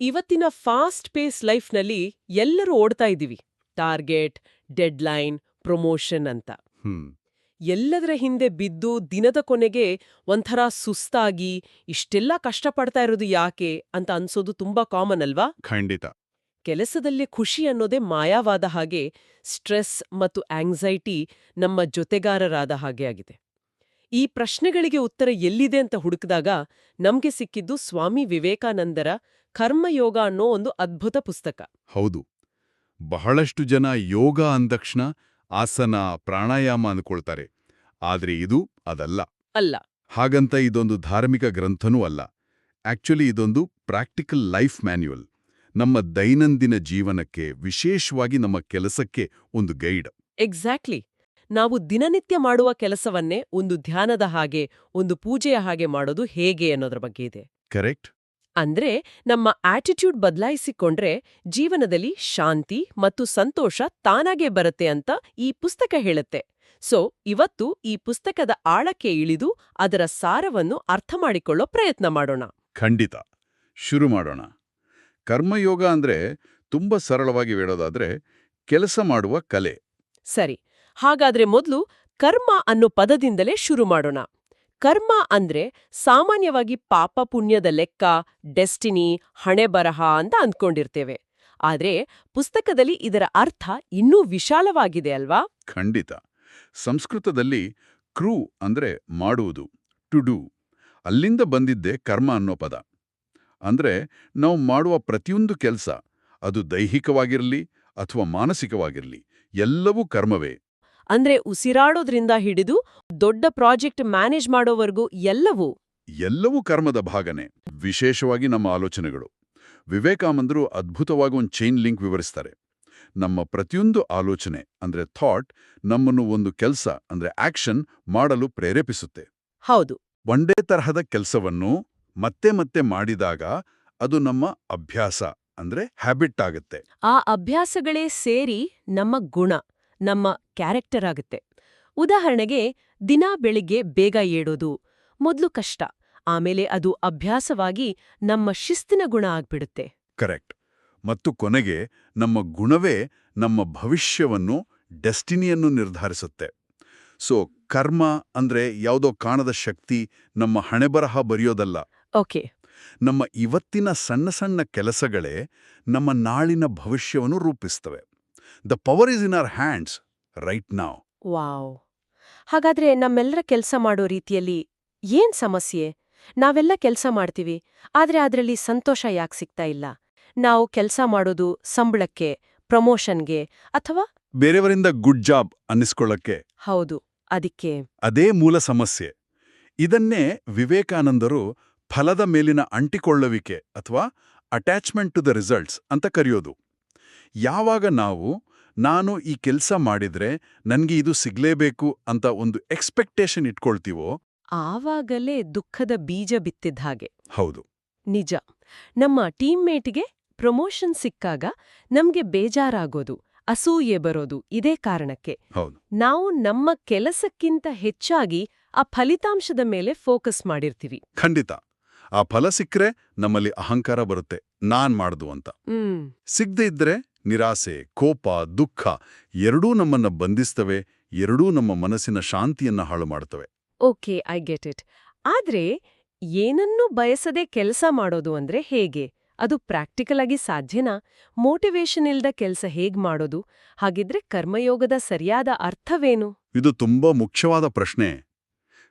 ಇವತ್ತಿನ fast phase ಲೈಫ್ನಲ್ಲಿ ಎಲ್ಲರೂ ಓಡ್ತಾ ಇದ್ದೀವಿ. ಟಾರ್ಗೆಟ್ ಡೆಡ್ಲೈನ್ ಪ್ರಮೋಷನ್ ಅಂತ. ಎಲ್ಲದರ ಹಿಂದೆ ಬಿದ್ದು ದಿನದ ಕೊನೆಗೆ ಒಂಥರ ಸುಸ್ತಾಗಿ ಇಷ್ಟೆಲ್ಲ ಕಷ್ಟಪಡ್ತಾ ಇರೋದು ಯಾಕೆ ಅಂತ ಅನ್ಸೋದು ತುಂಬಾ ಕಾಮನ್ ಅಲ್ವಾ? ಖಂಡಿತ. ಕೆಲಸದಲ್ಲಿ ಖುಷಿ ಅನ್ನೋದೇ ಮಾಯಾವಾದ ಹಾಗೆ ಸ್ಟ್ರೆಸ್ ಮತ್ತು ಆಂಗ್ಸೈಟಿ ನಮ್ಮ ಜೊತೆಗಾರರಾದ ಹಾಗೆ ಆಗಿದೆ. ಈ ಪ್ರಶ್ನೆಗಳಿಗೆ ಉತ್ತರ ಎಲ್ಲಿದೆ ಅಂತ ಹುಡುಕಿದಾಗ ನಮ್ಗೆ ಸಿಕ್ಕಿದ್ದು ಸ್ವಾಮಿ ವಿವೇಕಾನಂದರ ಕರ್ಮಯೋಗ ಅನ್ನೋ ಒಂದು ಅದ್ಭುತ ಪುಸ್ತಕ. ಹೌದು. ಬಹಳಷ್ಟು ಜನ ಯೋಗ ಅಂದಕ್ಷಣ ಆಸನ ಪ್ರಾಣಾಯಾಮ ಅಂದ್ಕೊಳ್ತಾರೆ. ಆದ್ರೆ ಇದು ಅದಲ್ಲ. ಅಲ್ಲ. ಹಾಗಂತ ಇದೊಂದು ಧಾರ್ಮಿಕ ಗ್ರಂಥನೂ ಅಲ್ಲ. ಆಕ್ಚುಲಿ ಇದೊಂದು ಪ್ರಾಕ್ಟಿಕಲ್ ಲೈಫ್ ಮ್ಯಾನ್ಯುಯಲ್. ನಮ್ಮ ದೈನಂದಿನ ಜೀವನಕ್ಕೆ ವಿಶೇಷವಾಗಿ ನಮ್ಮ ಕೆಲಸಕ್ಕೆ ಒಂದು ಗೈಡ್. ಎಕ್ಸಾಕ್ಟ್ಲಿ. ನಾವು ದಿನನಿತ್ಯ ಮಾಡುವ ಕೆಲಸವನ್ನೇ ಒಂದು ಧ್ಯಾನದ ಹಾಗೆ ಒಂದು ಪೂಜೆಯ ಹಾಗೆ ಮಾಡೋದು ಹೇಗೆ ಅನ್ನೋದ್ರ ಬಗ್ಗೆ ಇದೆ. ಕರೆಕ್ಟ್. ಅಂದ್ರೆ ನಮ್ಮ ಆಟಿಟ್ಯೂಡ್ ಬದಲಾಯಿಸಿಕೊಂಡ್ರೆ ಜೀವನದಲ್ಲಿ ಶಾಂತಿ ಮತ್ತು ಸಂತೋಷ ತಾನಾಗೇ ಬರುತ್ತೆ ಅಂತ ಈ ಪುಸ್ತಕ ಹೇಳುತ್ತೆ. ಸೊ ಇವತ್ತು ಈ ಪುಸ್ತಕದ ಆಳಕ್ಕೆ ಇಳಿದು ಅದರ ಸಾರವನ್ನು ಅರ್ಥ ಮಾಡಿಕೊಳ್ಳೋ ಪ್ರಯತ್ನ ಮಾಡೋಣ. ಖಂಡಿತ. ಶುರು ಮಾಡೋಣ. ಕರ್ಮಯೋಗ ಅಂದ್ರೆ ತುಂಬಾ ಸರಳವಾಗಿ ಹೇಳೋದಾದ್ರೆ ಕೆಲಸ ಮಾಡುವ ಕಲೆ. ಸರಿ. ಹಾಗಾದ್ರೆ ಮೊದಲು ಕರ್ಮ ಅನ್ನೋ ಪದದಿಂದಲೇ ಶುರು ಮಾಡೋಣ. ಕರ್ಮ ಅಂದ್ರೆ ಸಾಮಾನ್ಯವಾಗಿ ಪಾಪ ಪುಣ್ಯದ ಲೆಕ್ಕ, ಡೆಸ್ಟಿನಿ, ಹಣೆ ಬರಹ ಅಂತ ಅಂದ್ಕೊಂಡಿರ್ತೇವೆ. ಆದ್ರೆ ಪುಸ್ತಕದಲ್ಲಿ ಇದರ ಅರ್ಥ ಇನ್ನೂ ವಿಶಾಲವಾಗಿದೆ ಅಲ್ವಾ? ಖಂಡಿತ. ಸಂಸ್ಕೃತದಲ್ಲಿ ಕ್ರೂ ಅಂದ್ರೆ ಮಾಡುವುದು, ಟು ಡೂ. ಅಲ್ಲಿಂದ ಬಂದಿದ್ದೇ ಕರ್ಮ ಅನ್ನೋ ಪದ. ಅಂದ್ರೆ ನಾವು ಮಾಡುವ ಪ್ರತಿಯೊಂದು ಕೆಲಸ, ಅದು ದೈಹಿಕವಾಗಿರಲಿ ಅಥವಾ ಮಾನಸಿಕವಾಗಿರಲಿ, ಎಲ್ಲವೂ ಕರ್ಮವೇ. ಅಂದ್ರೆ ಉಸಿರಾಡೋದ್ರಿಂದ ಹಿಡಿದು ದೊಡ್ಡ ಪ್ರಾಜೆಕ್ಟ್ ಮ್ಯಾನೇಜ್ ಮಾಡೋವರೆಗೂ ಎಲ್ಲವೂ? ಎಲ್ಲವೂ ಕರ್ಮದ ಭಾಗನೇ. ವಿಶೇಷವಾಗಿ ನಮ್ಮ ಆಲೋಚನೆಗಳು. ವಿವೇಕಾನಂದರು ಅದ್ಭುತವಾಗಿ ಒಂದು ಚೈನ್ ಲಿಂಕ್ ವಿವರಿಸ್ತಾರೆ. ನಮ್ಮ ಪ್ರತಿಯೊಂದು ಆಲೋಚನೆ ಅಂದ್ರೆ ಥಾಟ್ ನಮ್ಮನ್ನು ಒಂದು ಕೆಲಸ ಅಂದ್ರೆ ಆಕ್ಷನ್ ಮಾಡಲು ಪ್ರೇರೇಪಿಸುತ್ತೆ. ಹೌದು. ಒಂದೇ ತರಹದ ಕೆಲಸವನ್ನು ಮತ್ತೆ ಮತ್ತೆ ಮಾಡಿದಾಗ ಅದು ನಮ್ಮ ಅಭ್ಯಾಸ ಅಂದ್ರೆ ಹ್ಯಾಬಿಟ್ ಆಗುತ್ತೆ. ಆ ಅಭ್ಯಾಸಗಳೇ ಸೇರಿ ನಮ್ಮ ಗುಣ. ನಮ್ಮ ಕ್ಯಾರೆಕ್ಟರ್ ಆಗುತ್ತೆ. ಉದಾಹರಣೆಗೆ ದಿನಾ ಬೆಳಿಗ್ಗೆ ಬೇಗ ಏಳೋದು ಮೊದ್ಲು ಕಷ್ಟ ಆಮೇಲೆ ಅದು ಅಭ್ಯಾಸವಾಗಿ ನಮ್ಮ ಶಿಸ್ತಿನ ಗುಣ ಆಗ್ಬಿಡುತ್ತೆ. ಕರೆಕ್ಟ್. ಮತ್ತು ಕೊನೆಗೆ ನಮ್ಮ ಗುಣವೇ ನಮ್ಮ ಭವಿಷ್ಯವನ್ನು ಡೆಸ್ಟಿನಿಯನ್ನು ನಿರ್ಧರಿಸುತ್ತೆ. ಸೊ ಕರ್ಮ ಅಂದ್ರೆ ಯಾವುದೋ ಕಾಣದ ಶಕ್ತಿ ನಮ್ಮ ಹಣೆಬರಹ ಬರೆಯೋದಲ್ಲ. ಓಕೆ. ನಮ್ಮ ಇವತ್ತಿನ ಸಣ್ಣ ಸಣ್ಣ ಕೆಲಸಗಳೇ ನಮ್ಮ ನಾಳಿನ ಭವಿಷ್ಯವನ್ನು ರೂಪಿಸ್ತವೆ. The power is in our hands right ನಾವ್ ವಾವ್. ಹಾಗಾದ್ರೆ ನಮ್ಮೆಲ್ಲರ ಕೆಲಸ ಮಾಡೋ ರೀತಿಯಲ್ಲಿ ಏನ್ ಸಮಸ್ಯೆ? ನಾವೆಲ್ಲ ಕೆಲಸ ಮಾಡ್ತೀವಿ ಆದ್ರೆ ಅದರಲ್ಲಿ ಸಂತೋಷ ಯಾಕೆ ಸಿಗ್ತಾ ಇಲ್ಲ? ನಾವು ಕೆಲಸ ಮಾಡೋದು ಸಂಬಳಕ್ಕೆ ಪ್ರಮೋಷನ್ಗೆ ಅಥವಾ? ಬೇರೆಯವರಿಂದ ಗುಡ್ ಜಾಬ್ ಅನ್ನಿಸ್ಕೊಳ್ಳಕ್ಕೆ. ಹೌದು ಅದಕ್ಕೆ. ಅದೇ ಮೂಲ ಸಮಸ್ಯೆ. ಇದನ್ನೇ ವಿವೇಕಾನಂದರು ಫಲದ ಮೇಲಿನ ಅಂಟಿಕೊಳ್ಳುವಿಕೆ ಅಥವಾ ಅಟ್ಯಾಚ್ಮೆಂಟ್ ಟು ದ ರಿಸಲ್ಟ್ಸ್ ಅಂತ ಕರೆಯೋದು. ಯಾವಾಗ ನಾವು ನಾನು ಈ ಕೆಲಸ ಮಾಡಿದ್ರೆ ನನಗೆ ಇದು ಸಿಗ್ಲೇಬೇಕು ಅಂತ ಒಂದು ಎಕ್ಸ್ಪೆಕ್ಟೇಷನ್ ಇಟ್ಕೊಳ್ತೀವೋ? ಆವಾಗಲೇ ದುಃಖದ ಬೀಜ ಬಿತ್ತಿದ್ದ ಹಾಗೆ. ಹೌದು. ನಿಜ. ನಮ್ಮ ಟೀಮ್ಮೇಟ್ಗೆ ಪ್ರಮೋಷನ್ ಸಿಕ್ಕಾಗ ನಮ್ಗೆ ಬೇಜಾರಾಗೋದು ಅಸೂಯೆ ಬರೋದು ಇದೇ ಕಾರಣಕ್ಕೆ. ಹೌದು. ನಾವು ನಮ್ಮ ಕೆಲಸಕ್ಕಿಂತ ಹೆಚ್ಚಾಗಿ ಆ ಫಲಿತಾಂಶದ ಮೇಲೆ ಫೋಕಸ್ ಮಾಡಿರ್ತೀವಿ. ಖಂಡಿತ. ಆ ಫಲ ಸಿಕ್ಕರೆ ನಮ್ಮಲ್ಲಿ ಅಹಂಕಾರ ಬರುತ್ತೆ. ನಾನ್ ಮಾಡ್ದು ಅಂತ. ಸಿಗದೇ ಇದ್ರೆ ನಿರಾಸೆ ಕೋಪ ದುಃಖ ಎರಡೂ ನಮ್ಮನ್ನ ಬಂಧಿಸ್ತವೆ ಎರಡೂ ನಮ್ಮ ಮನಸ್ಸಿನ ಶಾಂತಿಯನ್ನ ಹಾಳು ಮಾಡ್ತವೆ. Okay I get it. ಆದ್ರೆ ಏನನ್ನೂ ಬಯಸದೆ ಕೆಲಸ ಮಾಡೋದು ಅಂದ್ರೆ ಹೇಗೆ? ಅದು ಪ್ರಾಕ್ಟಿಕಲ್ ಆಗಿ ಸಾಧ್ಯನಾ? ಮೋಟಿವೇಶನ್ ಇಲ್ದ ಕೆಲಸ ಹೇಗ್ ಮಾಡೋದು? ಹಾಗಿದ್ರೆ ಕರ್ಮಯೋಗದ ಸರಿಯಾದ ಅರ್ಥವೇನು? ಇದು ತುಂಬಾ ಮುಖ್ಯವಾದ ಪ್ರಶ್ನೆ.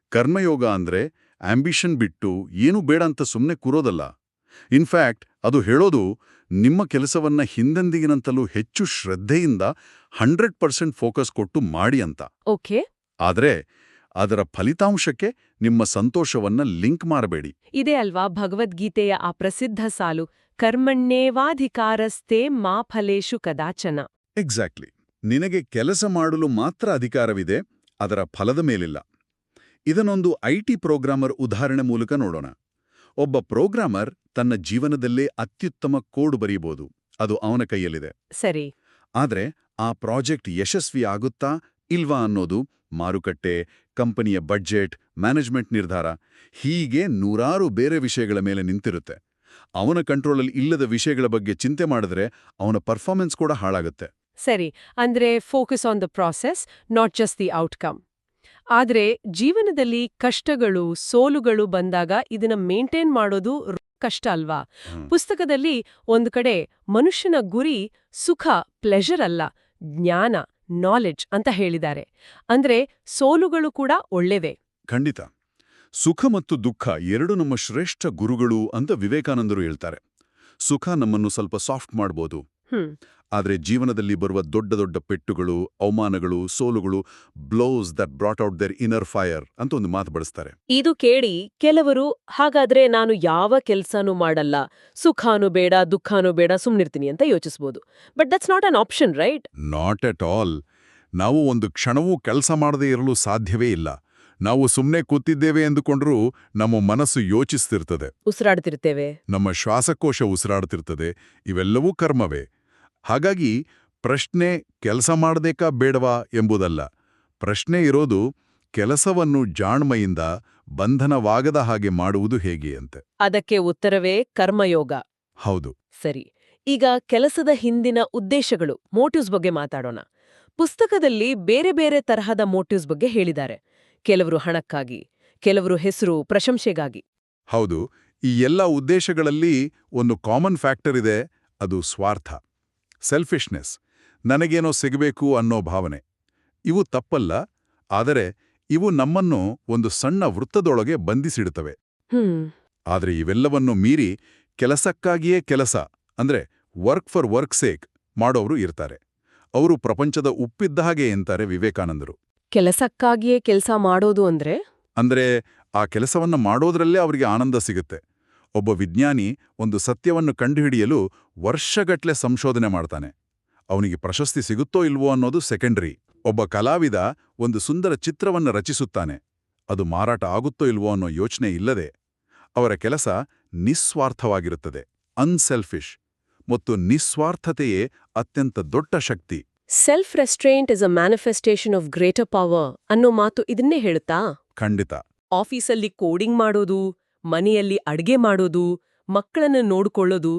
ಕರ್ಮಯೋಗ ಅಂದ್ರೆ ಆಂಬಿಷನ್ ಬಿಟ್ಟು ಏನು ಬೇಡ ಅಂತ ಸುಮ್ಮನೆ ಕೂರೋದಲ್ಲ. ಇನ್ಫ್ಯಾಕ್ಟ್ ಅದು ಹೇಳೋದು ನಿಮ್ಮ ಕೆಲಸವನ್ನ ಹಿಂದೆಂದಿಗಿನಂತಲೂ ಹೆಚ್ಚು ಶ್ರದ್ಧೆಯಿಂದ ಹಂಡ್ರೆಡ್ ಪರ್ಸೆಂಟ್ ಫೋಕಸ್ ಕೊಟ್ಟು ಮಾಡಿ ಅಂತ. ಓಕೆ. ಆದರೆ ಅದರ ಫಲಿತಾಂಶಕ್ಕೆ ನಿಮ್ಮ ಸಂತೋಷವನ್ನ ಲಿಂಕ್ ಮಾಡಬೇಡಿ. ಇದೇ ಅಲ್ವಾ ಭಗವದ್ಗೀತೆಯ ಆ ಪ್ರಸಿದ್ಧ ಸಾಲು ಕರ್ಮಣ್ಣೇವಾಧಿಕಾರಸ್ಥೆ ಮಾ ಫಲೇಶು ಕದಾಚನ. ಎಕ್ಸಾಕ್ಟ್ಲಿ ನಿನಗೆ ಕೆಲಸ ಮಾಡಲು ಮಾತ್ರ ಅಧಿಕಾರವಿದೆ ಅದರ ಫಲದ ಮೇಲಿಲ್ಲ. ಇದನ್ನೊಂದು ಐಟಿ ಪ್ರೋಗ್ರಾಮರ್ ಉದಾಹರಣೆ ಮೂಲಕ ನೋಡೋಣ. ಒಬ್ಬ ಪ್ರೋಗ್ರಾಮರ್ ತನ್ನ ಜೀವನದಲ್ಲೇ ಅತ್ಯುತ್ತಮ ಕೋಡ್ ಬರೆಯಬಹುದು ಅದು ಅವನ ಕೈಯಲ್ಲಿದೆ. ಸರಿ. ಆದರೆ ಆ ಪ್ರಾಜೆಕ್ಟ್ ಯಶಸ್ವಿ ಆಗುತ್ತಾ ಇಲ್ವಾ ಅನ್ನೋದು ಮಾರುಕಟ್ಟೆ ಕಂಪನಿಯ ಬಡ್ಜೆಟ್ ಮ್ಯಾನೇಜ್ಮೆಂಟ್ ನಿರ್ಧಾರ ಹೀಗೆ ನೂರಾರು ಬೇರೆ ವಿಷಯಗಳ ಮೇಲೆ ನಿಂತಿರುತ್ತೆ. ಅವನ ಕಂಟ್ರೋಲಲ್ಲಿ ಇಲ್ಲದ ವಿಷಯಗಳ ಬಗ್ಗೆ ಚಿಂತೆ ಮಾಡಿದ್ರೆ ಅವನ ಪರ್ಫಾರ್ಮೆನ್ಸ್ ಕೂಡ ಹಾಳಾಗುತ್ತೆ. ಸರಿ ಅಂದ್ರೆ focus on the process not just the outcome. ಆದ್ರೆ ಜೀವನದಲ್ಲಿ ಕಷ್ಟಗಳು ಸೋಲುಗಳು ಬಂದಾಗ ಇದನ್ನ ಮೇಂಟೈನ್ ಮಾಡೋದು ಕಷ್ಟ ಅಲ್ವಾ? ಪುಸ್ತಕದಲ್ಲಿ ಒಂದು ಕಡೆ ಮನುಷ್ಯನ ಗುರಿ ಸುಖ ಪ್ಲೆಷರ್ ಅಲ್ಲ ಜ್ಞಾನ ನಾಲೆಡ್ಜ್ ಅಂತ ಹೇಳಿದ್ದಾರೆ. ಅಂದ್ರೆ ಸೋಲುಗಳು ಕೂಡ ಒಳ್ಳೆವೆ ಖಂಡಿತ. ಸುಖ ಮತ್ತು ದುಃಖ ಎರಡು ನಮ್ಮ ಶ್ರೇಷ್ಠ ಗುರುಗಳು ಅಂತ ವಿವೇಕಾನಂದರು ಹೇಳ್ತಾರೆ. ಸುಖ ನಮ್ಮನ್ನು ಸ್ವಲ್ಪ ಸಾಫ್ಟ್ ಮಾಡ್ಬೋದು. ಆದರೆ ಜೀವನದಲ್ಲಿ ಬರುವ ದೊಡ್ಡ ದೊಡ್ಡ ಪೆಟ್ಟುಗಳು ಅವಮಾನಗಳು ಸೋಲುಗಳು blows that brought out their inner fire ಅಂತ ಒಂದು ಮಾತು ಬಳಸ್ತಾರೆ. ಇದು ಕೇಳಿ ಕೆಲವರು ಹಾಗಾದ್ರೆ ನಾನು ಯಾವ ಕೆಲಸನೂ ಮಾಡಲ್ಲ ಸುಖಾನು ಬೇಡ ದುಃಖಾನು ಬೇಡ ಸುಮ್ನಿರ್ತೀನಿ ಅಂತ ಯೋಚಿಸಬಹುದು but that's not an option right not at all ನಾವು ಒಂದು ಕ್ಷಣವೂ ಕೆಲಸ ಮಾಡದೇ ಇರಲು ಸಾಧ್ಯವೇ ಇಲ್ಲ. ನಾವು ಸುಮ್ಮನೆ ಕೂತಿದ್ದೇವೆ ಎಂದುಕೊಂಡ್ರೂ ನಮ್ಮ ಮನಸ್ಸು ಯೋಚಿಸ್ತಿರ್ತದೆ. ಉಸಿರಾಡ್ತಿರ್ತೇವೆ. ನಮ್ಮ ಶ್ವಾಸಕೋಶ ಉಸಿರಾಡ್ತಿರ್ತದೆ. ಇವೆಲ್ಲವೂ ಕರ್ಮವೇ. ಹಾಗಾಗಿ ಪ್ರಶ್ನೆ ಕೆಲಸ ಮಾಡಬೇಕಾ ಬೇಡವಾ ಎಂಬುದಲ್ಲ. ಪ್ರಶ್ನೆ ಇರೋದು ಕೆಲಸವನ್ನು ಜಾಣ್ಮೆಯಿಂದ ಬಂಧನವಾಗದ ಹಾಗೆ ಮಾಡುವುದು ಹೇಗೆ ಅಂತೆ. ಅದಕ್ಕೆ ಉತ್ತರವೇ ಕರ್ಮಯೋಗ. ಹೌದು. ಸರಿ. ಈಗ ಕೆಲಸದ ಹಿಂದಿನ ಉದ್ದೇಶಗಳು ಮೋಟಿವ್ಸ್ ಬಗ್ಗೆ ಮಾತಾಡೋಣ. ಪುಸ್ತಕದಲ್ಲಿ ಬೇರೆ ಬೇರೆ ತರಹದ ಮೋಟಿವ್ಸ್ ಬಗ್ಗೆ ಹೇಳಿದ್ದಾರೆ. ಕೆಲವರು ಹಣಕ್ಕಾಗಿ ಕೆಲವರು ಹೆಸರು ಪ್ರಶಂಸೆಗಾಗಿ. ಹೌದು ಈ ಎಲ್ಲ ಉದ್ದೇಶಗಳಲ್ಲಿ ಒಂದು ಕಾಮನ್ ಫ್ಯಾಕ್ಟರ್ ಇದೆ ಅದು ಸ್ವಾರ್ಥ. ಸೆಲ್ಫಿಶ್ನೆಸ್ ನನಗೇನೋ ಸಿಗಬೇಕು ಅನ್ನೋ ಭಾವನೆ. ಇವು ತಪ್ಪಲ್ಲ ಆದರೆ ಇವು ನಮ್ಮನ್ನು ಒಂದು ಸಣ್ಣ ವೃತ್ತದೊಳಗೆ ಬಂಧಿಸಿಡುತ್ತವೆ. ಆದರೆ ಇವೆಲ್ಲವನ್ನು ಮೀರಿ ಕೆಲಸಕ್ಕಾಗಿಯೇ ಕೆಲಸ ಅಂದ್ರೆ ವರ್ಕ್ ಫಾರ್ ವರ್ಕ್ ಸೇಕ್ ಮಾಡೋರು ಇರ್ತಾರೆ. ಅವರು ಪ್ರಪಂಚದ ಉಪ್ಪಿದ್ದ ಹಾಗೆ ಎಂತಾರೆ ವಿವೇಕಾನಂದರು. ಕೆಲಸಕ್ಕಾಗಿಯೇ ಕೆಲಸ ಮಾಡೋದು ಅಂದ್ರೆ? ಅಂದ್ರೆ ಆ ಕೆಲಸವನ್ನ ಮಾಡೋದ್ರಲ್ಲೇ ಅವರಿಗೆ ಆನಂದ ಸಿಗುತ್ತೆ. ಒಬ್ಬ ವಿಜ್ಞಾನಿ ಒಂದು ಸತ್ಯವನ್ನು ಕಂಡುಹಿಡಿಯಲು ವರ್ಷಗಟ್ಲೆ ಸಂಶೋಧನೆ ಮಾಡ್ತಾನೆ. ಅವನಿಗೆ ಪ್ರಶಸ್ತಿ ಸಿಗುತ್ತೋ ಇಲ್ವೋ ಅನ್ನೋದು ಸೆಕೆಂಡರಿ. ಒಬ್ಬ ಕಲಾವಿದ ಒಂದು ಸುಂದರ ಚಿತ್ರವನ್ನು ರಚಿಸುತ್ತಾನೆ. ಅದು ಮಾರಾಟ ಆಗುತ್ತೋ ಇಲ್ವೋ ಅನ್ನೋ ಯೋಚನೆ ಇಲ್ಲದೆ ಅವರ ಕೆಲಸ ನಿಸ್ವಾರ್ಥವಾಗಿರುತ್ತದೆ. ಅನ್ಸೆಲ್ಫಿಶ್ ಮತ್ತು ನಿಸ್ವಾರ್ಥತೆಯೇ ಅತ್ಯಂತ ದೊಡ್ಡ ಶಕ್ತಿ. Self restraint is a manifestation of greater power ಅನ್ನೋ ಮಾತು ಇದನ್ನೇ ಹೇಳುತ್ತಾ? ಖಂಡಿತ. ಆಫೀಸಲ್ಲಿ ಕೋಡಿಂಗ್ ಮಾಡೋದು ಮನೆಯಲ್ಲಿ ಅಡ್ಗೆ ಮಾಡೋದು ಮಕ್ಕಳನ್ನು ನೋಡಿಕೊಳ್ಳೋದು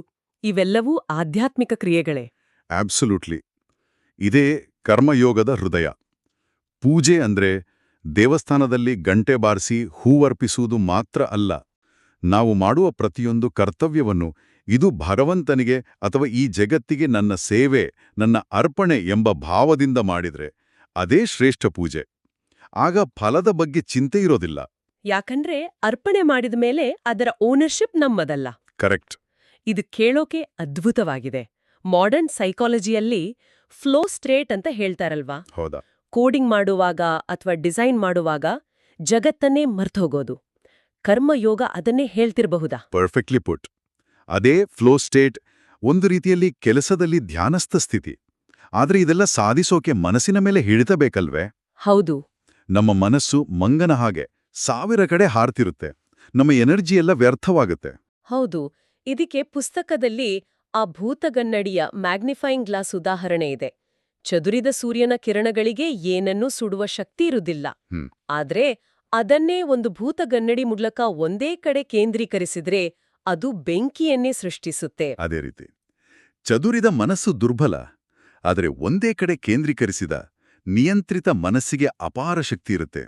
ಇವೆಲ್ಲವೂ ಆಧ್ಯಾತ್ಮಿಕ ಕ್ರಿಯೆಗಳೇ. ಆಬ್ಸಲ್ಯೂಟ್ಲಿ ಇದೇ ಕರ್ಮಯೋಗದ ಹೃದಯ. ಪೂಜೆ ಅಂದ್ರೆ ದೇವಸ್ಥಾನದಲ್ಲಿ ಗಂಟೆ ಬಾರಿಸಿ ಹೂವರ್ಪಿಸುವುದು ಮಾತ್ರ ಅಲ್ಲ. ನಾವು ಮಾಡುವ ಪ್ರತಿಯೊಂದು ಕರ್ತವ್ಯವನ್ನು ಇದು ಭಗವಂತನಿಗೆ ಅಥವಾ ಈ ಜಗತ್ತಿಗೆ ನನ್ನ ಸೇವೆ ನನ್ನ ಅರ್ಪಣೆ ಎಂಬ ಭಾವದಿಂದ ಮಾಡಿದ್ರೆ ಅದೇ ಶ್ರೇಷ್ಠ ಪೂಜೆ. ಆಗ ಫಲದ ಬಗ್ಗೆ ಚಿಂತೆ ಇರೋದಿಲ್ಲ. ಯಾಕಂದ್ರೆ ಅರ್ಪಣೆ ಮಾಡಿದ ಮೇಲೆ ಅದರ ಓನರ್ಶಿಪ್ ನಮ್ಮದಲ್ಲ. ಕರೆಕ್ಟ್ ಇದು ಕೇಳೋಕೆ ಅದ್ಭುತವಾಗಿದೆ. ಮಾಡರ್ನ್ ಸೈಕಾಲಜಿಯಲ್ಲಿ ಫ್ಲೋ ಸ್ಟ್ರೇಟ್ ಅಂತ ಹೇಳ್ತಾರಲ್ವಾ? ಹೌದಾ? ಕೋಡಿಂಗ್ ಮಾಡುವಾಗ ಅಥವಾ ಡಿಸೈನ್ ಮಾಡುವಾಗ ಜಗತ್ತನ್ನೇ ಮರ್ತೋಗೋದು ಕರ್ಮಯೋಗ ಅದನ್ನೇ ಹೇಳ್ತಿರಬಹುದಾ? ಪರ್ಫೆಕ್ಟ್ಲಿ ಪುಟ್ ಅದೇ ಫ್ಲೋ ಸ್ಟೇಟ್ ಒಂದು ರೀತಿಯಲ್ಲಿ ಕೆಲಸದಲ್ಲಿ ಧ್ಯಾನಸ್ಥ ಸ್ಥಿತಿ. ಆದರೆ ಇದೆಲ್ಲ ಸಾಧಿಸೋಕೆ ಮನಸ್ಸಿನ ಮೇಲೆ ಹಿಡಿತಬೇಕಲ್ವೇ? ಹೌದು. ನಮ್ಮ ಮನಸ್ಸು ಮಂಗನ ಹಾಗೆ ಸಾವಿರ ಕಡೆ ಹಾರ್ತಿರುತ್ತೆ. ನಮ್ಮ ಎನರ್ಜಿ ಎಲ್ಲ ವ್ಯರ್ಥವಾಗುತ್ತೆ. ಹೌದು. ಇದಕ್ಕೆ ಪುಸ್ತಕದಲ್ಲಿ ಆ ಭೂತಗನ್ನಡಿಯ ಮ್ಯಾಗ್ನಿಫೈಯಿಂಗ್ ಗ್ಲಾಸ್ ಉದಾಹರಣೆ ಇದೆ. ಚದುರಿದ ಸೂರ್ಯನ ಕಿರಣಗಳಿಗೆ ಏನನ್ನೂ ಸುಡುವ ಶಕ್ತಿ ಇರುವುದಿಲ್ಲ. ಆದ್ರೆ ಅದನ್ನೇ ಒಂದು ಭೂತಗನ್ನಡಿ ಮೂಲಕ ಒಂದೇ ಕಡೆ ಕೇಂದ್ರೀಕರಿಸಿದ್ರೆ ಅದು ಬೆಂಕಿಯನ್ನೇ ಸೃಷ್ಟಿಸುತ್ತೆ. ಅದೇ ರೀತಿ. ಚದುರಿದ ಮನಸ್ಸು ದುರ್ಬಲ ಆದರೆ ಒಂದೇ ಕಡೆ ಕೇಂದ್ರೀಕರಿಸಿದ ನಿಯಂತ್ರಿತ ಮನಸ್ಸಿಗೆ ಅಪಾರ ಶಕ್ತಿ ಇರುತ್ತೆ.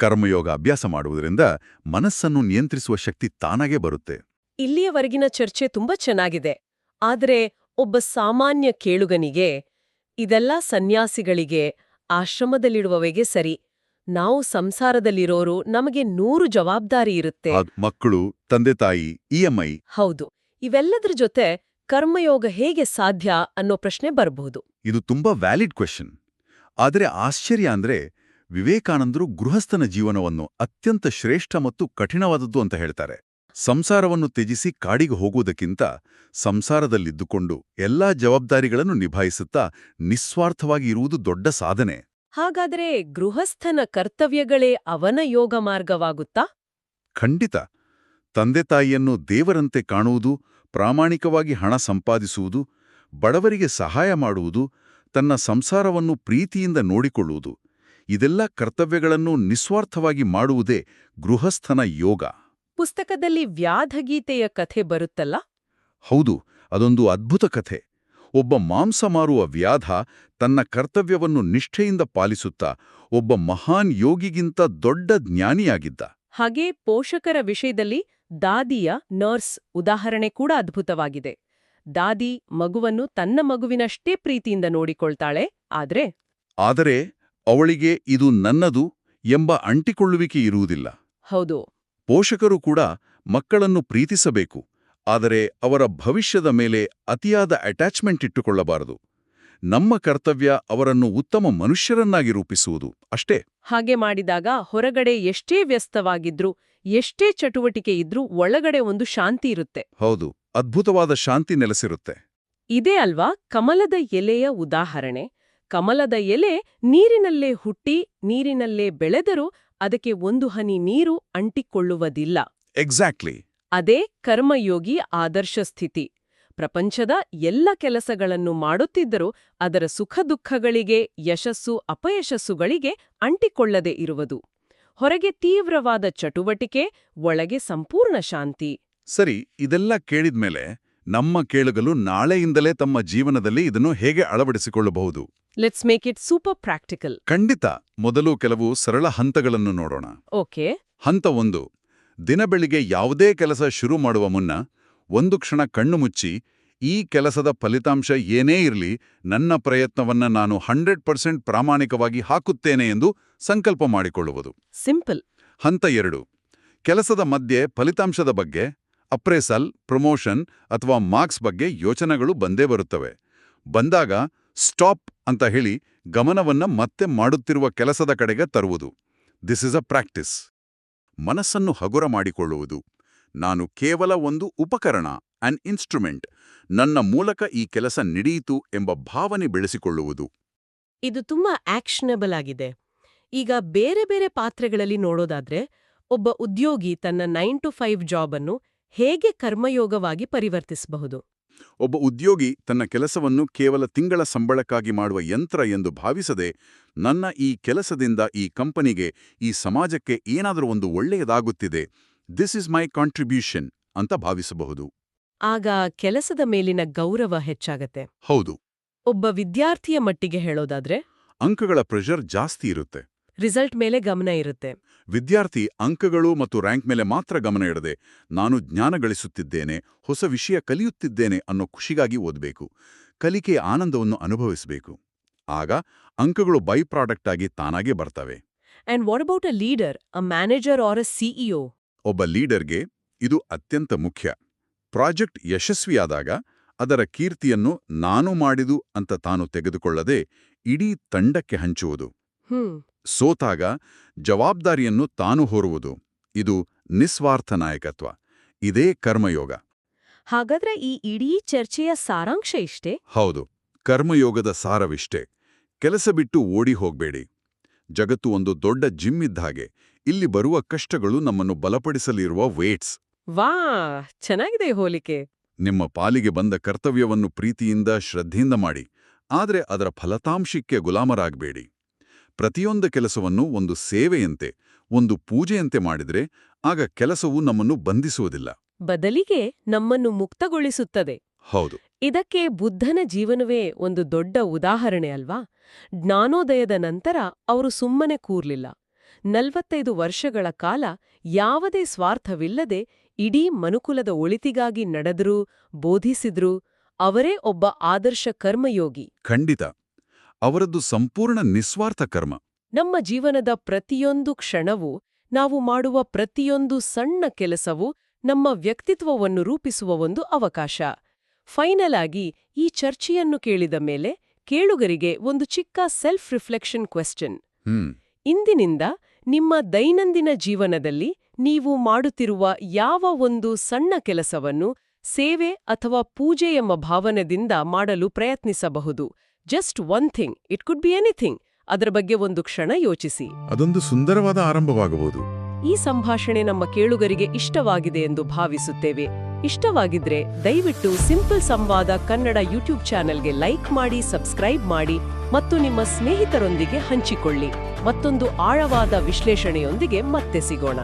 ಕರ್ಮಯೋಗ ಅಭ್ಯಾಸ ಮಾಡುವುದರಿಂದ ಮನಸ್ಸನ್ನು ನಿಯಂತ್ರಿಸುವ ಶಕ್ತಿ ತಾನಾಗೇ ಬರುತ್ತೆ. ಇಲ್ಲಿಯವರೆಗಿನ ಚರ್ಚೆ ತುಂಬಾ ಚೆನ್ನಾಗಿದೆ. ಆದರೆ ಒಬ್ಬ ಸಾಮಾನ್ಯ ಕೇಳುಗನಿಗೆ ಇದೆಲ್ಲ ಸನ್ಯಾಸಿಗಳಿಗೆ ಆಶ್ರಮದಲ್ಲಿಡುವವೆಗೆ ಸರಿ. ನಾವು ಸಂಸಾರದಲ್ಲಿರೋರು ನಮಗೆ ನೂರು ಜವಾಬ್ದಾರಿ ಇರುತ್ತೆ. ಮಕ್ಕಳು ತಂದೆ ತಾಯಿ ಇಎಂಐ ಹೌದು. ಇವೆಲ್ಲದರ ಜೊತೆ ಕರ್ಮಯೋಗ ಹೇಗೆ ಸಾಧ್ಯ ಅನ್ನೋ ಪ್ರಶ್ನೆ ಬರಬಹುದು ಇದು ತುಂಬಾ ವ್ಯಾಲಿಡ್ ಕ್ವೆಶನ್ ಆದರೆ ಆಶ್ಚರ್ಯ ಅಂದ್ರೆ ವಿವೇಕಾನಂದರು ಗೃಹಸ್ಥನ ಜೀವನವನ್ನು ಅತ್ಯಂತ ಶ್ರೇಷ್ಠ ಮತ್ತು ಕಠಿಣವಾದದ್ದು ಅಂತ ಹೇಳ್ತಾರೆ. ಸಂಸಾರವನ್ನು ತ್ಯಜಿಸಿ ಕಾಡಿಗೆ ಹೋಗುವುದಕ್ಕಿಂತ ಸಂಸಾರದಲ್ಲಿದ್ದುಕೊಂಡು ಎಲ್ಲಾ ಜವಾಬ್ದಾರಿಗಳನ್ನು ನಿಭಾಯಿಸುತ್ತಾ ನಿಸ್ವಾರ್ಥವಾಗಿ ಇರುವುದು ದೊಡ್ಡ ಸಾಧನೆ. ಹಾಗಾದ್ರೆ ಗೃಹಸ್ಥನ ಕರ್ತವ್ಯಗಳೇ ಅವನ ಯೋಗ ಮಾರ್ಗವಾಗುತ್ತಾ? ಖಂಡಿತ. ತಂದೆ ತಾಯಿಯನ್ನು ದೇವರಂತೆ ಕಾಣುವುದು ಪ್ರಾಮಾಣಿಕವಾಗಿ ಹಣ ಸಂಪಾದಿಸುವುದು ಬಡವರಿಗೆ ಸಹಾಯ ಮಾಡುವುದು ತನ್ನ ಸಂಸಾರವನ್ನು ಪ್ರೀತಿಯಿಂದ ನೋಡಿಕೊಳ್ಳುವುದು ಇದೆಲ್ಲ ಕರ್ತವ್ಯಗಳನ್ನು ನಿಸ್ವಾರ್ಥವಾಗಿ ಮಾಡುವುದೇ ಗೃಹಸ್ಥನ ಯೋಗ. ಪುಸ್ತಕದಲ್ಲಿ ವ್ಯಾಧಗೀತೆಯ ಕಥೆ ಬರುತ್ತಲ್ಲ? ಹೌದು ಅದೊಂದು ಅದ್ಭುತ ಕಥೆ. ಒಬ್ಬ ಮಾಂಸ ಮಾರುವ ವ್ಯಾಧ ತನ್ನ ಕರ್ತವ್ಯವನ್ನು ನಿಷ್ಠೆಯಿಂದ ಪಾಲಿಸುತ್ತಾ ಒಬ್ಬ ಮಹಾನ್ ಯೋಗಿಗಿಂತ ದೊಡ್ಡ ಜ್ಞಾನಿಯಾಗಿದ್ದ. ಹಾಗೆ ಪೋಷಕರ ವಿಷಯದಲ್ಲಿ ದಾದಿಯ ನರ್ಸ್ ಉದಾಹರಣೆ ಕೂಡ ಅದ್ಭುತವಾಗಿದೆ. ದಾದಿ ಮಗುವನ್ನು ತನ್ನ ಮಗುವಿನಷ್ಟೇ ಪ್ರೀತಿಯಿಂದ ನೋಡಿಕೊಳ್ತಾಳೆ ಆದರೆ ಆದರೆ ಅವಳಿಗೆ ಇದು ನನ್ನದು ಎಂಬ ಅಂಟಿಕೊಳ್ಳುವಿಕೆ ಇರುವುದಿಲ್ಲ. ಹೌದು. ಪೋಷಕರು ಕೂಡ ಮಕ್ಕಳನ್ನು ಪ್ರೀತಿಸಬೇಕು. ಆದರೆ ಅವರ ಭವಿಷ್ಯದ ಮೇಲೆ ಅತಿಯಾದ ಅಟ್ಯಾಚ್ಮೆಂಟ್ ಇಟ್ಟುಕೊಳ್ಳಬಾರದು. ನಮ್ಮ ಕರ್ತವ್ಯ ಅವರನ್ನು ಉತ್ತಮ ಮನುಷ್ಯರನ್ನಾಗಿ ರೂಪಿಸುವುದು ಅಷ್ಟೇ. ಹಾಗೆ ಮಾಡಿದಾಗ ಹೊರಗಡೆ ಎಷ್ಟೇ ವ್ಯಸ್ತವಾಗಿದ್ರೂ ಎಷ್ಟೇ ಚಟುವಟಿಕೆ ಇದ್ರೂ ಒಳಗಡೆ ಒಂದು ಶಾಂತಿ ಇರುತ್ತೆ. ಹೌದು ಅದ್ಭುತವಾದ ಶಾಂತಿ ನೆಲೆಸಿರುತ್ತೆ. ಇದೇ ಅಲ್ವಾ ಕಮಲದ ಎಲೆಯ ಉದಾಹರಣೆ? ಕಮಲದ ಎಲೆ ನೀರಿನಲ್ಲೇ ಹುಟ್ಟಿ ನೀರಿನಲ್ಲೇ ಬೆಳೆದರೂ ಅದಕ್ಕೆ ಒಂದು ಹನಿ ನೀರು ಅಂಟಿಕೊಳ್ಳುವುದಿಲ್ಲ. ಎಕ್ಸಾಕ್ಟ್ಲಿ ಅದೇ ಕರ್ಮಯೋಗಿ ಆದರ್ಶ ಸ್ಥಿತಿ. ಪ್ರಪಂಚದ ಎಲ್ಲ ಕೆಲಸಗಳನ್ನು ಮಾಡುತ್ತಿದ್ದರೂ ಅದರ ಸುಖ ದುಃಖಗಳಿಗೆ ಯಶಸ್ಸು ಅಪಯಶಸ್ಸುಗಳಿಗೆ ಅಂಟಿಕೊಳ್ಳದೆ ಇರುವುದು. ಹೊರಗೆ ತೀವ್ರವಾದ ಚಟುವಟಿಕೆ ಒಳಗೆ ಸಂಪೂರ್ಣ ಶಾಂತಿ. ಸರಿ ಇದೆಲ್ಲ ಕೇಳಿದ್ಮೇಲೆ ನಮ್ಮ ಕೇಳುಗಲು ನಾಳೆಯಿಂದಲೇ ತಮ್ಮ ಜೀವನದಲ್ಲಿ ಇದನ್ನು ಹೇಗೆ ಅಳವಡಿಸಿಕೊಳ್ಳಬಹುದು? Let's make it super practical ಖಂಡಿತ ಮೊದಲು ಕೆಲವು ಸರಳ ಹಂತಗಳನ್ನು ನೋಡೋಣ. ಓಕೆ ಹಂತ ಒಂದು ದಿನ ಬೆಳಿಗ್ಗೆ ಯಾವುದೇ ಕೆಲಸ ಶುರು ಮಾಡುವ ಮುನ್ನ ಒಂದು ಕ್ಷಣ ಕಣ್ಣು ಮುಚ್ಚಿ ಈ ಕೆಲಸದ ಫಲಿತಾಂಶ ಏನೇ ಇರಲಿ ನನ್ನ ಪ್ರಯತ್ನವನ್ನ ನಾನು ಹಂಡ್ರೆಡ್ ಪರ್ಸೆಂಟ್ ಪ್ರಾಮಾಣಿಕವಾಗಿ ಹಾಕುತ್ತೇನೆ ಎಂದು ಸಂಕಲ್ಪ ಮಾಡಿಕೊಳ್ಳುವುದು. ಸಿಂಪಲ್. ಹಂತ ಎರಡು. ಕೆಲಸದ ಮಧ್ಯೆ ಫಲಿತಾಂಶದ ಬಗ್ಗೆ ಅಪ್ರೇಸಲ್ ಪ್ರಮೋಷನ್ ಅಥವಾ ಮಾರ್ಕ್ಸ್ ಬಗ್ಗೆ ಯೋಚನೆಗಳು ಬಂದೇ ಬರುತ್ತವೆ. ಬಂದಾಗ ಸ್ಟಾಪ್ ಅಂತ ಹೇಳಿ ಗಮನವನ್ನ ಮತ್ತೆ ಮಾಡುತ್ತಿರುವ ಕೆಲಸದ ಕಡೆಗೆ ತರುವುದು. ದಿಸ್ ಇಸ್ ಅ ಪ್ರಾಕ್ಟಿಸ್ ಮನಸ್ಸನ್ನು ಹಗುರ ಮಾಡಿಕೊಳ್ಳುವುದು. ನಾನು ಕೇವಲ ಒಂದು ಉಪಕರಣ ಅನ್ ಇನ್ಸ್ಟ್ರುಮೆಂಟ್ ನನ್ನ ಮೂಲಕ ಈ ಕೆಲಸ ನಡೆಯಿತು ಎಂಬ ಭಾವನೆ ಬೆಳೆಸಿಕೊಳ್ಳುವುದು. ಇದು ತುಂಬಾ ಆಕ್ಷನಬಲ್ ಆಗಿದೆ. ಈಗ ಬೇರೆ ಬೇರೆ ಪಾತ್ರೆಗಳಲ್ಲಿ ನೋಡೋದಾದ್ರೆ, ಒಬ್ಬ ಉದ್ಯೋಗಿ ತನ್ನ ನೈನ್ ಟು ಫೈವ್ ಜಾಬ್ ಅನ್ನು ಹೇಗೆ ಕರ್ಮಯೋಗವಾಗಿ ಪರಿವರ್ತಿಸಬಹುದು? ಒಬ್ಬ ಉದ್ಯೋಗಿ ತನ್ನ ಕೆಲಸವನ್ನು ಕೇವಲ ತಿಂಗಳ ಸಂಬಳಕ್ಕಾಗಿ ಮಾಡುವ ಯಂತ್ರ ಎಂದು ಭಾವಿಸದೆ ನನ್ನ ಈ ಕೆಲಸದಿಂದ ಈ ಕಂಪನಿಗೆ ಈ ಸಮಾಜಕ್ಕೆ ಏನಾದರೂ ಒಂದು ಒಳ್ಳೆಯದಾಗುತ್ತಿದೆ ದಿಸ್ ಇಸ್ ಮೈ ಕಾಂಟ್ರಿಬ್ಯೂಷನ್ ಅಂತ ಭಾವಿಸಬಹುದು. ಆಗ ಕೆಲಸದ ಮೇಲಿನ ಗೌರವ ಹೆಚ್ಚಾಗತ್ತೆ. ಹೌದು. ಒಬ್ಬ ವಿದ್ಯಾರ್ಥಿಯ ಮಟ್ಟಿಗೆ ಹೇಳೋದಾದ್ರೆ ಅಂಕಗಳ ಪ್ರೆಷರ್ ಜಾಸ್ತಿ ಇರುತ್ತೆ. ರಿಸಲ್ಟ್ ಮೇಲೆ ಗಮನ ಇರುತ್ತೆ. ವಿದ್ಯಾರ್ಥಿ ಅಂಕಗಳು ಮತ್ತು ರ್ಯಾಂಕ್ ಮೇಲೆ ಮಾತ್ರ ಗಮನ ಇಡದೆ ನಾನು ಜ್ಞಾನ ಗಳಿಸುತ್ತಿದ್ದೇನೆ ಹೊಸ ವಿಷಯ ಕಲಿಯುತ್ತಿದ್ದೇನೆ ಅನ್ನೋ ಖುಷಿಗಾಗಿ ಓದಬೇಕು. ಕಲಿಕೆಯ ಆನಂದವನ್ನು ಅನುಭವಿಸಬೇಕು. ಆಗ ಅಂಕಗಳು ಬೈ ಪ್ರಾಡಕ್ಟ್ ಆಗಿ ತಾನಾಗೇ ಬರ್ತವೆ. And what about a leader a manager or a CEO ಒಬ್ಬ ಲೀಡರ್ಗೆ ಇದು ಅತ್ಯಂತ ಮುಖ್ಯ. ಪ್ರಾಜೆಕ್ಟ್ ಯಶಸ್ವಿಯಾದಾಗ ಅದರ ಕೀರ್ತಿಯನ್ನು ನಾನು ಮಾಡಿದು ಅಂತ ತಾನು ತೆಗೆದುಕೊಳ್ಳದೆ ಇಡೀ ತಂಡಕ್ಕೆ ಹಂಚುವುದು. ಹ್ಮ್. ಸೋತಾಗ ಜವಾಬ್ದಾರಿಯನ್ನು ತಾನು ಹೊರುವುದು. ಇದು ನಿಸ್ವಾರ್ಥ ನಾಯಕತ್ವ. ಇದೇ ಕರ್ಮಯೋಗ. ಹಾಗಾದ್ರೆ ಈ ಇಡೀ ಚರ್ಚೆಯ ಸಾರಾಂಶ ಇಷ್ಟೇ? ಹೌದು. ಕರ್ಮಯೋಗದ ಸಾರವಿಷ್ಟೇ. ಕೆಲಸ ಬಿಟ್ಟು ಓಡಿ ಹೋಗ್ಬೇಡಿ. ಜಗತ್ತು ಒಂದು ದೊಡ್ಡ ಜಿಮ್ ಇದ್ದ ಹಾಗೆ. ಇಲ್ಲಿ ಬರುವ ಕಷ್ಟಗಳು ನಮ್ಮನ್ನು ಬಲಪಡಿಸಲಿರುವ ವೇಟ್ಸ್. ವಾ ಚೆನ್ನಾಗಿದೆ ಹೋಲಿಕೆ. ನಿಮ್ಮ ಪಾಲಿಗೆ ಬಂದ ಕರ್ತವ್ಯವನ್ನು ಪ್ರೀತಿಯಿಂದ ಶ್ರದ್ಧೆಯಿಂದ ಮಾಡಿ. ಆದರೆ ಅದರ ಫಲತಾಂಶಕ್ಕೆ ಗುಲಾಮರಾಗಬೇಡಿ. ಪ್ರತಿಯೊಂದು ಕೆಲಸವನ್ನು ಒಂದು ಸೇವೆಯಂತೆ ಒಂದು ಪೂಜೆಯಂತೆ ಮಾಡಿದರೆ ಆಗ ಕೆಲಸವು ನಮ್ಮನ್ನು ಬಂಧಿಸುವುದಿಲ್ಲ. ಬದಲಿಗೆ ನಮ್ಮನ್ನು ಮುಕ್ತಗೊಳಿಸುತ್ತದೆ. ಹೌದು. ಇದಕ್ಕೆ ಬುದ್ಧನ ಜೀವನವೇ ಒಂದು ದೊಡ್ಡ ಉದಾಹರಣೆ ಅಲ್ವಾ? ಜ್ಞಾನೋದಯದ ನಂತರ ಅವರು ಸುಮ್ಮನೆ ಕೂರ್ಲಿಲ್ಲ. ನಲ್ವತ್ತೈದು ವರ್ಷಗಳ ಕಾಲ ಯಾವುದೇ ಸ್ವಾರ್ಥವಿಲ್ಲದೆ ಇಡೀ ಮನುಕುಲದ ಒಳಿತಿಗಾಗಿ ನಡೆದರೂ ಬೋಧಿಸಿದ್ರೂ ಅವರೇ ಒಬ್ಬ ಆದರ್ಶ ಕರ್ಮಯೋಗಿ. ಖಂಡಿತ. ಅವರದ್ದು ಸಂಪೂರ್ಣ ನಿಸ್ವಾರ್ಥ ಕರ್ಮ. ನಮ್ಮ ಜೀವನದ ಪ್ರತಿಯೊಂದು ಕ್ಷಣವೂ ನಾವು ಮಾಡುವ ಪ್ರತಿಯೊಂದು ಸಣ್ಣ ಕೆಲಸವೂ ನಮ್ಮ ವ್ಯಕ್ತಿತ್ವವನ್ನು ರೂಪಿಸುವ ಒಂದು ಅವಕಾಶ. ಫೈನಲ್ ಆಗಿ ಈ ಚರ್ಚೆಯನ್ನು ಕೇಳಿದ ಮೇಲೆ ಕೇಳುಗರಿಗೆ ಒಂದು ಚಿಕ್ಕ ಸೆಲ್ಫ್ ರಿಫ್ಲೆಕ್ಷನ್ ಕ್ವೆಶ್ಚನ್ ಇಂದಿನಿಂದ ನಿಮ್ಮ ದೈನಂದಿನ ಜೀವನದಲ್ಲಿ ನೀವು ಮಾಡುತ್ತಿರುವ ಯಾವ ಒಂದು ಸಣ್ಣ ಕೆಲಸವನ್ನು ಸೇವೆ ಅಥವಾ ಪೂಜೆ ಎಂಬ ಭಾವನೆದಿಂದ ಮಾಡಲು ಪ್ರಯತ್ನಿಸಬಹುದು. Just one thing it could be anything ಅದರ ಬಗ್ಗೆ ಒಂದು ಕ್ಷಣ ಯೋಚಿಸಿ. ಅದೊಂದು ಸುಂದರವಾದ ಆರಂಭವಾಗಬಹುದು. ಈ ಸಂಭಾಷಣೆ ನಮ್ಮ ಕೇಳುಗರಿಗೆ ಇಷ್ಟವಾಗಿದೆ ಎಂದು ಭಾವಿಸುತ್ತೇವೆ. ಇಷ್ಟವಾಗಿದ್ರೆ ದಯವಿಟ್ಟು ಸಿಂಪಲ್ ಸಂವಾದ ಕನ್ನಡ ಯೂಟ್ಯೂಬ್ ಚಾನೆಲ್ಗೆ ಲೈಕ್ ಮಾಡಿ ಸಬ್ಸ್ಕ್ರೈಬ್ ಮಾಡಿ ಮತ್ತು ನಿಮ್ಮ ಸ್ನೇಹಿತರೊಂದಿಗೆ ಹಂಚಿಕೊಳ್ಳಿ. ಮತ್ತೊಂದು ಆಳವಾದ ವಿಶ್ಲೇಷಣೆಯೊಂದಿಗೆ ಮತ್ತೆ ಸಿಗೋಣ.